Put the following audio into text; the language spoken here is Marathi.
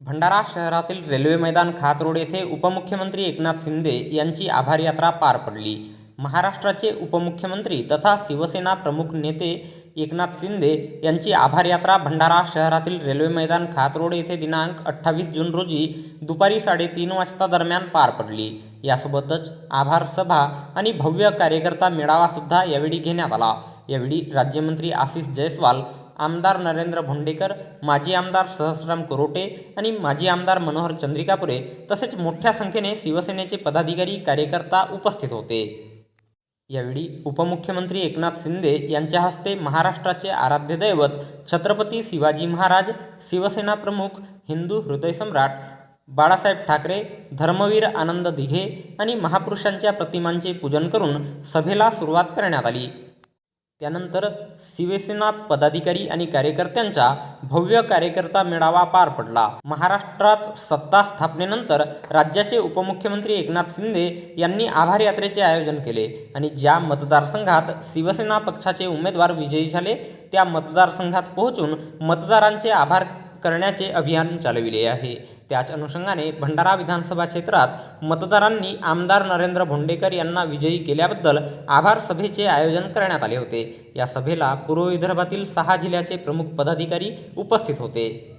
भंडारा शहरातील रेल्वे मैदान खात रोड येथे उपमुख्यमंत्री एकनाथ शिंदे यांची आभार यात्रा पार पडली. महाराष्ट्राचे उपमुख्यमंत्री तथा शिवसेना प्रमुख नेते एकनाथ शिंदे यांची आभार यात्रा भंडारा शहरातील रेल्वे मैदान खात रोड येथे दिनांक अठ्ठावीस जून रोजी दुपारी साडेतीन वाजता दरम्यान पार पडली. यासोबतच आभार सभा आणि भव्य कार्यकर्ता मेळावासुद्धा यावेळी घेण्यात आला. यावेळी राज्यमंत्री आशिष जयस्वाल आमदार नरेंद्र भोंडेकर माजी आमदार सहस्राम कोरोटे आणि माजी आमदार मनोहर चंद्रिकापुरे तसेच मोठ्या संख्येने शिवसेनेचे पदाधिकारी कार्यकर्ता उपस्थित होते. यावेळी उपमुख्यमंत्री एकनाथ शिंदे यांच्या हस्ते महाराष्ट्राचे आराध्य दैवत छत्रपती शिवाजी महाराज शिवसेना प्रमुख हिंदू हृदयसम्राट बाळासाहेब ठाकरे धर्मवीर आनंद दिघे आणि महापुरुषांच्या प्रतिमांचे पूजन करून सभेला सुरुवात करण्यात आली. त्यानंतर शिवसेना पदाधिकारी आणि कार्यकर्त्यांचा भव्य कार्यकर्ता मेळावा पार पडला. महाराष्ट्रात सत्ता स्थापनेनंतर राज्याचे उपमुख्यमंत्री एकनाथ शिंदे यांनी आभार यात्रेचे आयोजन केले आणि ज्या मतदारसंघात शिवसेना पक्षाचे उमेदवार विजयी झाले त्या मतदारसंघात पोहोचून मतदारांचे आभार करण्याचे अभियान चालविले आहे. त्याच अनुषंगाने भंडारा विधानसभा क्षेत्रात मतदारांनी आमदार नरेंद्र भोंडेकर यांना विजयी केल्याबद्दल आभार सभेचे आयोजन करण्यात आले होते. या सभेला पूर्व विदर्भातील सहा जिल्ह्याचे प्रमुख पदाधिकारी उपस्थित होते.